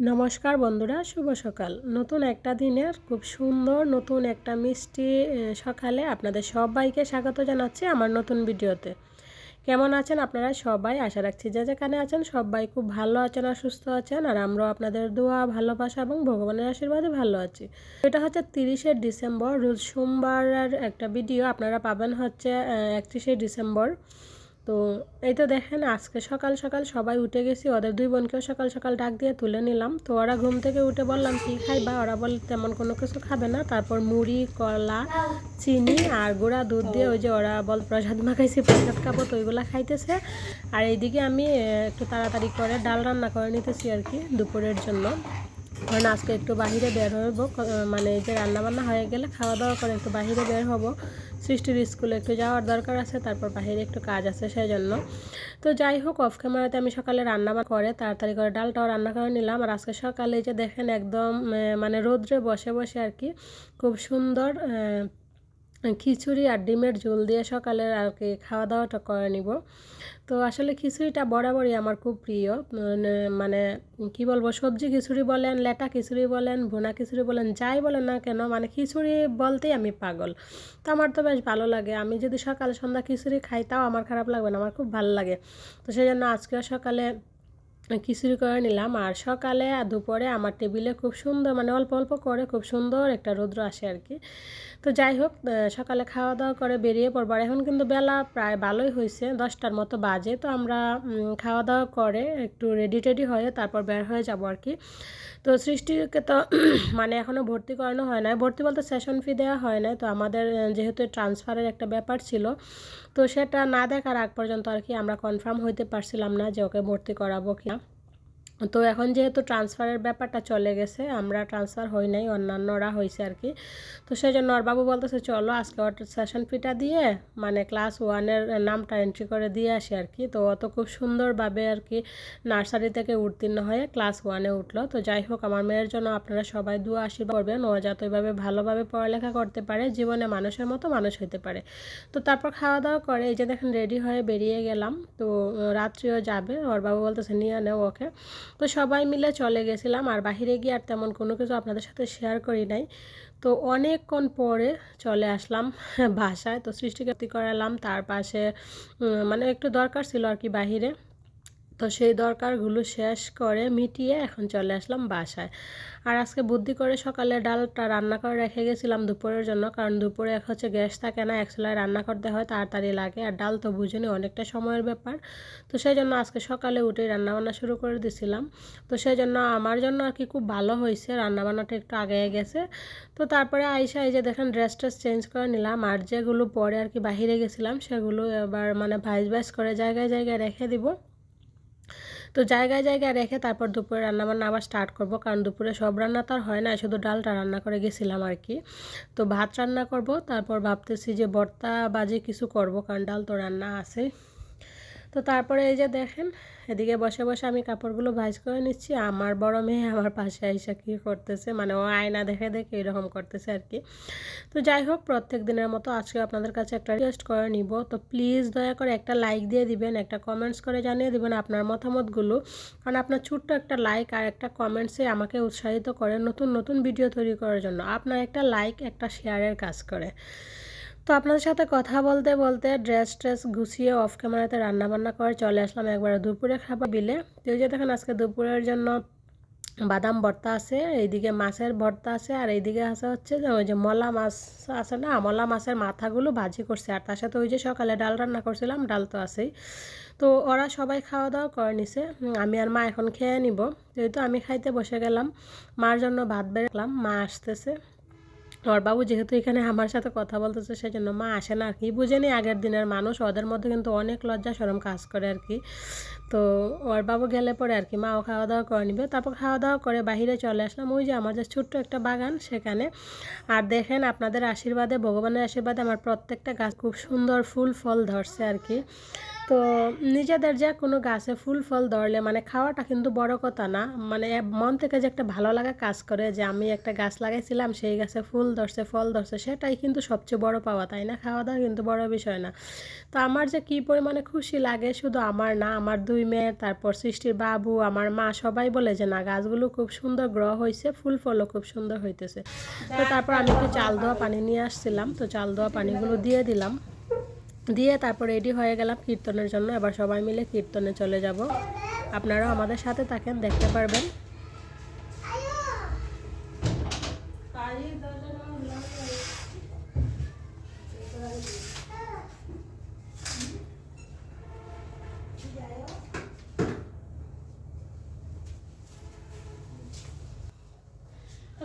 নমস্কার বন্ধুরা, শুভ সকাল। নতুন একটা দিনের, খুব সুন্দর নতুন একটা মিষ্টি সকালে আপনাদের সবাইকে স্বাগত জানাচ্ছি আমার নতুন ভিডিওতে। কেমন আছেন আপনারা সবাই? আশা রাখছি যে যেখানে আছেন সবাই খুব ভালো আছেন আর সুস্থ আছেন, আর আমরাও আপনাদের দোয়া, ভালোবাসা এবং ভগবানের আশীর্বাদে ভালো আছি। এটা হচ্ছে তিরিশে ডিসেম্বর, রোজ সোমবারের একটা ভিডিও, আপনারা পাবেন হচ্ছে একত্রিশে ডিসেম্বর। তো এই তো দেখেন, আজকে সকাল সকাল সবাই উঠে গেছি। ওদের দুই বোনকেও সকাল সকাল ডাক দিয়ে তুলে নিলাম। তো ওরা ঘুম থেকে উঠে বললাম, কী খাইবা? ওরা বল, তেমন কোনো কিছু খাবে না। তারপর মুড়ি, কলা, চিনি আর গুঁড়া দুধ দিয়ে ওই যে ওরা বল প্রসাদ মাখাইছি, প্রসাদ খাব তো ওইগুলো খাইতেছে। আর এইদিকে আমি একটু তাড়াতাড়ি করে ডাল রান্না করে নিতেছি আর কি, দুপুরের জন্য। কারণ আজকে একটু বাহিরে বের হইব মানে এই যে রান্নাবান্না হয়ে গেলে খাওয়া দাওয়া করে একটু বাহিরে বের হব। সৃষ্টির স্কুলে একটু যাওয়ার দরকার আছে, তারপর বাহিরে একটু কাজ আছে সেই জন্য তো যাই হোক অফ ক্যামেরাতে আমি সকালে রান্না করে, তাড়াতাড়ি করে ডালটাও রান্না করে নিলাম। আর আজকে সকালে এই যে দেখেন একদম মানে রোদ্রে বসে বসে আর কি, খুব সুন্দর খিচুড়ি আর ডিমের ঝোল দিয়ে সকালে আর কি খাওয়া দাওয়াটা করে নিব। তো আসলে খিচুড়িটা বরাবরই আমার খুব প্রিয়। মানে মানে কি বলব, সবজি খিচুড়ি বলেন, লেটা খিচুড়ি বলেন, ভুনা খিচুড়ি বলেন, যাই বলেন না কেন মানে খিচুড়ি বলতেই আমি পাগল। তো আমার তো বেশ ভালো লাগে। আমি যদি সকাল সন্ধ্যা খিচুড়ি খাই, তাও আমার খারাপ লাগবে না, আমার খুব ভালো লাগে। তো সেই জন্য আজকেও সকালে খিচুড়ি করে নিলাম। আর সকালে আর দুপুরে আমার টেবিলে খুব সুন্দর মানে অল্প অল্প করে খুব সুন্দর একটা রৌদ্র আসে আর কি। তো যাই হোক সকালে খাওয়া দাওয়া করে বেরিয়ে পড়বার। এখন কিন্তু বেলা প্রায় ভালোই হয়েছে, দশটার মতো বাজে। তো আমরা খাওয়া দাওয়া করে একটু রেডি টেডি হয়ে তারপর বের হয়ে যাব আর কি। তো সৃষ্টিকে তো মানে এখনও ভর্তি করানো হয় না ভর্তি বলতে সেশন ফি দেওয়া হয় না তো আমাদের যেহেতু ট্রান্সফারের একটা ব্যাপার ছিল, তো সেটা না দেখার আগ পর্যন্ত আর কি আমরা কনফার্ম হইতে পারছিলাম না যে ওকে ভর্তি করাবো কি না তো এখন যেহেতু ট্রান্সফারের ব্যাপারটা চলে গেছে, আমরা ট্রান্সফার হই নাই, অন্যান্যরা হয়েছে আর কি। তো সেই জন্য ওর বাবু বলতেছে, চলো আজকে সেশন ফিটা দিয়ে মানে ক্লাস ওয়ানের নামটা এন্ট্রি করে দিয়ে আসি আর কি। তো অত খুব সুন্দরভাবে আর কি নার্সারি থেকে উত্তীর্ণ হয়ে ক্লাস ওয়ানে উঠল। তো যাই হোক, আমার মেয়ের জন্য আপনারা সবাই দু আশীর্বাদ করবেন। ও যাতে ওইভাবে ভালোভাবে পড়ালেখা করতে পারে, জীবনে মানুষের মতো মানুষ হতে পারে। তো তারপর খাওয়া দাওয়া করে, এই যে দেখেন রেডি হয়ে বেরিয়ে গেলাম। তো রাত্রিও যাবে। ওর বাবু বলতেছে, নিয়ে নেও ওকে। তো সবাই মিলে চলে গেছিলাম আর বাহিরে গিয়ে আর তেমন কোনো কিছু আপনাদের সাথে শেয়ার করি নাই। তো অনেকক্ষণ পরে চলে আসলাম বাসায়, তো সৃষ্টিকর্তি করালাম, তার পাশে মানে একটু দরকার ছিল আর কি বাহিরে। তো সেই দরকারগুলো শেষ করে মিটিয়ে এখন চলে আসলাম বাসায়। আর আজকে বুদ্ধি করে সকালে ডালটা রান্না করে রেখে গেছিলাম দুপুরের জন্য, কারণ দুপুরে এক হচ্ছে গ্যাস থাকে না, এক চুলায় রান্না করতে হয়, তাড়াতাড়ি লাগে, আর ডাল তো বুঝুনি অনেকটা সময়ের ব্যাপার। তো সেই জন্য আজকে সকালে উঠেই রান্নাবান্না শুরু করে দিছিলাম। তো সেই জন্য আমার জন্য আর কি খুব ভালো হয়েছে, রান্নাবান্নাটা একটু আগে গেছে। তো তারপরে আইসা এই যে দেখেন ড্রেস ট্রেস চেঞ্জ করে নিলাম, আর যেগুলো পরে আর কি বাহিরে গেছিলাম সেগুলো এবার মানে ভাইস ভাইস করে জায়গায় জায়গায় রেখে দিব। তো জায়গায় জায়গায় রেখে তারপর দুপুরে রান্নাবান্না আবার স্টার্ট করব। কারণ দুপুরে সব রান্না তো আর হয় না, শুধু ডালটা রান্না করে গেছিলাম আর কি। তো ভাত রান্না করব, তারপর ভাবতেছি যে ভর্তা বাজে কিছু করব, কারণ ডাল তো রান্না আছে। তো তারপরে এই যে দেখেন, এদিকে বসে বসে আমি কাপড়গুলো ভাঁজ করে নিচ্ছি। আমার বড় মেয়ে আমার পাশে আইসা কী করতেছে? মানে ও আয়না দেখে দেখে এরকম করতেছে আর কি। তো যাই হোক, প্রত্যেক দিনের মতো আজকে আপনাদের কাছে একটা রিকোয়েস্ট করে নিব। তো প্লিজ দয়া করে একটা লাইক দিয়ে দিবেন, একটা কমেন্টস করে জানিয়ে দিবেন আপনার মতামতগুলো। কারণ আপনার ছোট্ট একটা লাইক আর একটা কমেন্টসে আমাকে উৎসাহিত করে নতুন নতুন ভিডিও তৈরি করার জন্য। আপনার একটা লাইক একটা শেয়ারের কাজ করে। তো আপনাদের সাথে কথা বলতে বলতে ড্রেস ট্রেস গুছিয়ে অফ ক্যামেরাতে রান্নাবান্না করে চলে আসলাম একবারে দুপুরে খাবার বিলে। তো যে দেখেন আজকে দুপুরের জন্য বাদাম ভর্তা আছে, এইদিকে মাছের ভর্তা আছে, আর এইদিকে আছে হচ্ছে যে ওই যে মলা মাছ আছে না, মলা মাছের মাথাগুলো ভাজি করছে। আর তার সাথে ওই যে সকালে ডাল রান্না করছিলাম, ডাল তো আছেই। তো ওরা সবাই খাওয়া দাওয়া করে নিছে, আমি আর মা এখন খেয়ে নিব। যেহেতু আমি খাইতে বসে গেলাম, মার জন্য ভাত রাখলাম মা আসতেছে। ওর বাবু যেহেতু এখানে আমার সাথে কথা বলতেছে সেই জন্য মা আসে না আর কি। বুঝেনি আগের দিনের মানুষ, ওদের মধ্যে কিন্তু অনেক লজ্জা সরম কাজ করে আর কি। তো ওর বাবু গেলে পরে আর কি মাও খাওয়া দাওয়া করে নিবে। তারপর খাওয়া দাওয়া করে বাইরে চলে আসলাম। ওই যে আমার যে ছোট্ট একটা বাগান সেখানে। আর দেখেন আপনাদের আশীর্বাদে, ভগবানের আশীর্বাদে আমার প্রত্যেকটা গাছ খুব সুন্দর ফুল, ফল ধরছে আর কি। তো নিজেদের যে কোনো গাছে ফুল, ফল ধরলে মানে খাওয়াটা কিন্তু বড় কথা না। মানে মন থেকে যে একটা ভালো লাগা কাজ করে যে আমি একটা গাছ লাগাইছিলাম, সেই গাছে ফুল ধরছে, ফল ধরছে, সেটাই কিন্তু সবচেয়ে বড় পাওয়া, তাই না? খাওয়া দাওয়া কিন্তু বড় বিষয় না। তো আমার যে কী পরিমাণে খুশি লাগে শুধু আমার না, আমার দুই মেয়ে, তারপর সৃষ্টির বাবু, আমার মা, সবাই বলে যে, না, গাছগুলো খুব সুন্দর গ্রহ হয়েছে ফুল, ফলও খুব সুন্দর হইতেছে। তো তারপর আমি একটু চাল দেওয়া পানি নিয়ে আসছিলাম, তো চাল দেওয়া পানিগুলো দিয়ে দিলাম। দিয়ে তারপর রেডি হয়ে গেলাম কীর্তনের জন্য। এবার সবাই মিলে কীর্তনে চলে যাব। আপনারাও আমাদের সাথে থাকেন, দেখতে পারবেন।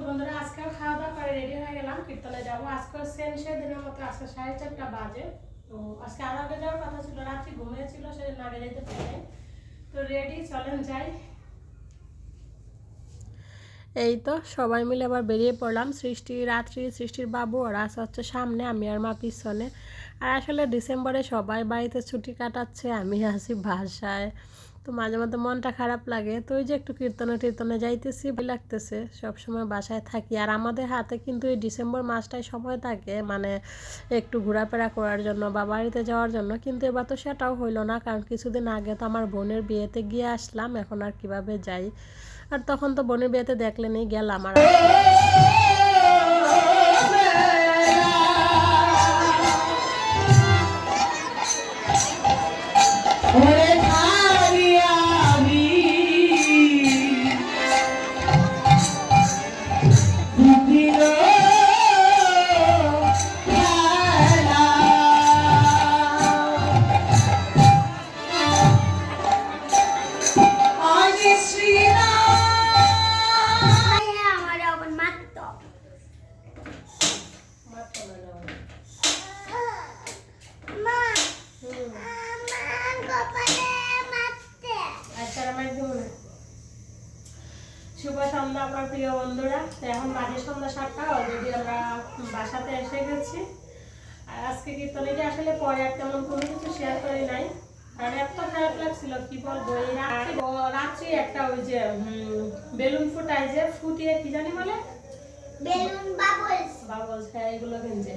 বন্ধুরা খাওয়া দাওয়া করে রেডি হয়ে গেলাম, কীর্তনে যাব। মতো, আজকে সাড়ে চারটা বাজে। তো আজকে যাওয়ার কথা ছিল, রাত্রি ঘুমিয়েছিল সে না বেরোতে পারে তো রেডি চলেন যাই। এই তো সবাই মিলে আবার বেরিয়ে পড়লাম, সৃষ্টি, রাত্রি, সৃষ্টির বাবু আর আস হচ্ছে সামনে, আমি আর মা পিছনে। আর আসলে ডিসেম্বরে সবাই বাড়িতে ছুটি কাটাচ্ছে, আমি আসি বাসায়। তো মাঝে মাঝে মনটা খারাপ লাগে। তো ওই যে একটু কীর্তনে টীর্তনে যাইতেছি লাগতেছে। সবসময় বাসায় থাকি। আর আমাদের হাতে কিন্তু এই ডিসেম্বর মাসটাই সময় থাকে মানে একটু ঘোরাফেরা করার জন্য বা বাড়িতে যাওয়ার জন্য। কিন্তু এবার তো সেটাও হইল না, কারণ কিছুদিন আগে তো আমার বোনের বিয়েতে গিয়ে আসলাম, এখন আর কীভাবে যাই? আর তখন তো বোনের বিয়েতে দেখলে দেখলেনই গেলাম আর ওরে শুভ সন্ধ্যা আমার প্রিয় বন্ধুরা। তো এখন বাজে সন্ধ্যা সাতটা অলরেডি আমরা বাসাতে এসে গেছি। আর আজকে কীর্তনে যে আসলে পরে আর তেমন কোনো কিছু শেয়ার করি নাই। কারণ এত খারাপ লাগছিল কি বলব রাত্রি একটা ওই যে বেলুন ফুটায় যে ফুটিয়ে কি জানি বলে? বেলুন বাবলস বাবলস হ্যাঁ এগুলো কিনছে।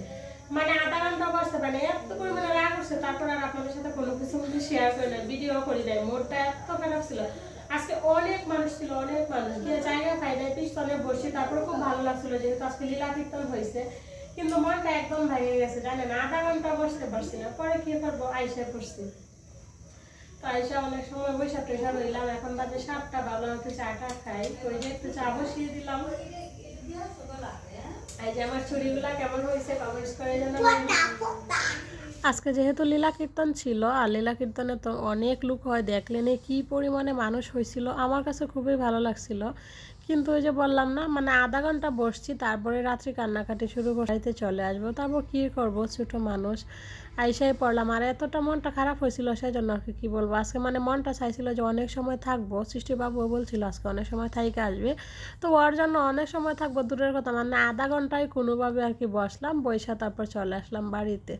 মানে আধা ঘণ্টা বসতে পারে এত পরিমাণে রাগ করছে তারপর আর আপনাদের সাথে কোনো কিছু শেয়ার করি না ভিডিও করি নাই। মোডটা এত খারাপ ছিল। আজকে অনেক মানুষ ছিল, অনেক মানুষ। গিয়ে জায়গা নাই পিস্তলে বসে। তারপরে খুব ভালো লাগছিল যেহেতু আজকে লীলা কীর্তন হয়েছে। কিন্তু মনটা একদম ভেঙে গেছে, জানেন? আধা ঘণ্টা বসতে পারছি না। পরে কি করব? আইসা করছি তো আইসা অনেক সময় বৈশা টৈসা রইলাম এখন বাজে সাতটা ভাবলাম একটু চাটা খাই। ওই যে একটু চা বসিয়ে দিলাম। এই যে আমার চুড়িগুলা কেমন হয়েছে কমেন্টস করে জানাবেন। আজকে যেহেতু লীলা কীর্তন ছিল, আর লীলা কীর্তনে তো অনেক লোক হয় দেখলেনে কি পরিমাণে মানুষ হয়েছিল আমার কাছে খুবই ভালো লাগছিল। কিন্তু ওই যে বললাম না মানে আধা ঘণ্টা বসছি, তারপরে রাত্রি কান্নাকাটি শুরু করতে চলে আসব। তারপর কী করব? ছোট মানুষ। আইসাই পড়লাম, আর এতটা মনটা খারাপ হয়েছিল সেই জন্য আর কি বলব? আজকে মানে মনটা চাইছিল যে অনেক সময় থাকব। সৃষ্টিবাবুও বলছিল আজকে অনেক সময় থাইকে আসবে। তো ওর জন্য অনেক সময় থাকব, দূরের কথা। মানে আধা ঘন্টায় কোনোভাবে আর কি বসলাম বৈশা তারপর চলে আসলাম বাড়িতে।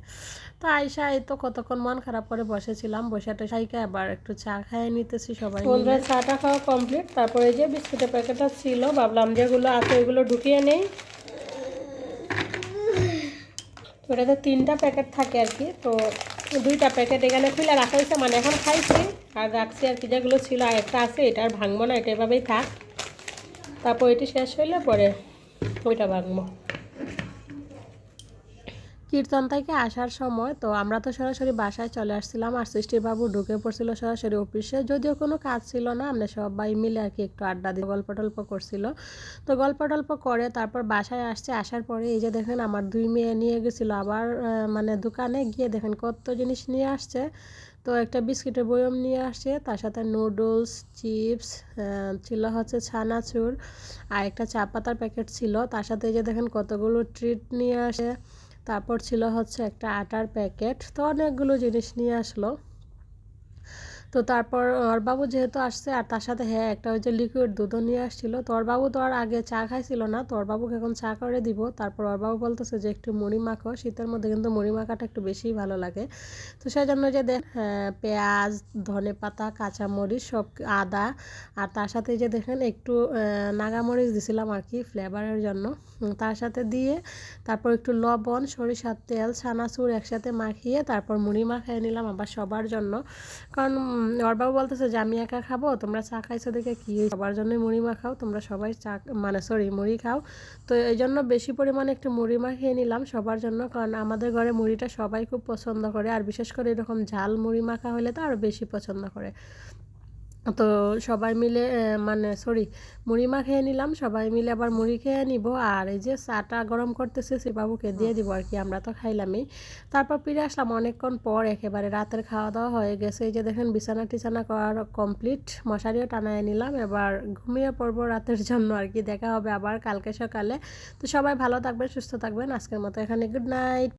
তো আইসা এই তো কতক্ষণ মন খারাপ করে বসেছিলাম বসেটা সাইকে আবার একটু চা খাইয়ে নিতেছি সবাই চাটা খাওয়া কমপ্লিট তারপরে যে বিস্কুটের প্যাকেটটা ছিল, ভাবলাম যেগুলো আছে ওইগুলো ঢুকিয়ে নেই। ওটাতে তিনটা প্যাকেট থাকে আর কি, তো দুইটা প্যাকেট এখানে খুলে রাখা হয়েছে মানে এখন খাইছি। আর রাখছি আর কি, যেগুলো ছিল আর একটা আছে, এটা আর ভাঙবো না, এটা এভাবেই থাক। তারপর এটি শেষ হইলে পরে ওইটা ভাঙবো। কীর্তন থেকে আসার সময়, তো আমরা তো সরাসরি বাসায় চলে আসছিলাম আর সৃষ্টির বাবু ঢুকে পড়ছিল সরাসরি অফিসে। যদিও কোনো কাজ ছিল না, আমরা সবাই মিলে আর কি একটু আড্ডা দিয়ে গল্প টল্প করছিল। তো গল্প টল্প করে তারপর বাসায় আসছে, আসার পরে এই যে দেখেন আমার দুই মেয়ে নিয়ে গেছিল আবার মানে দোকানে গিয়ে দেখেন কত জিনিস নিয়ে আসছে। তো একটা বিস্কিটের বয়ম নিয়ে আসছে, তার সাথে নুডলস, চিপস ছিল হচ্ছে ছানাচুর আর একটা চা পাতার প্যাকেট ছিল। তার সাথে এই যে দেখেন কতগুলো ট্রিট নিয়ে আসে। তারপর ছিল হচ্ছে একটা আটার প্যাকেট। তো অনেকগুলো জিনিস নিয়ে আসলো। তো তারপর ওর বাবু যেহেতু আসছে আর তার সাথে হ্যাঁ একটা ওই যে লিকুইড দুধও নিয়ে আসছিল। তো ওর বাবু তো আর আগে চা খাইছিল না তো ওর বাবুকে এখন চা করে দিব। তারপর ওর বাবু বলতেছে যে একটু মুড়ি মাখো শীতের মধ্যে কিন্তু মুড়ি মাখাটা একটু বেশিই ভালো লাগে। তো সেই জন্য যে দেখ হ্যাঁ, পেঁয়াজ ধনে পাতা কাঁচামরিচ সব আদা আর তার সাথে যে দেখেন একটু নাগামরিচ দিছিলাম আর কি ফ্লেভারের জন্য। তার সাথে দিয়ে তারপর একটু লবণ সরিষার তেল ছানাচুর একসাথে মাখিয়ে তারপর মুড়ি মাখিয়ে নিলাম আবার সবার জন্য। কারণ ওর বাবু বলতেছে যে, আমি একা খাব, তোমরা চা খাইছো দেখে কি? সবার জন্য মুড়ি মাখাও, তোমরা সবাই চা মানে সরি মুড়ি খাও। তো এই জন্য বেশি পরিমাণে একটু মুড়ি মাখিয়ে নিলাম সবার জন্য, কারণ আমাদের ঘরে মুড়িটা সবাই খুব পছন্দ করে। আর বিশেষ করে এরকম ঝাল মুড়ি মাখা হলে তো আরও বেশি পছন্দ করে। তো সবাই মিলে মানে সরি মুড়ি মা খেয়ে নিলাম। সবাই মিলে আবার মুড়ি খেয়ে নিব। আর এই যে চাটা গরম করতেছে সে বাবুকে দিয়ে দিব আর কি আমরা তো খাইলামই। তারপর ফিরে আসলাম অনেকক্ষণ পর একেবারে রাতের খাওয়া দাওয়া হয়ে গেছে। এই যে দেখেন বিছানা টিছানা করার কমপ্লিট মশারিও টানায় নিলাম। এবার ঘুমিয়ে পড়ব রাতের জন্য আর কি দেখা হবে আবার কালকে সকালে। তো সবাই ভালো থাকবেন সুস্থ থাকবেন। আজকের মতো এখানে গুড নাইট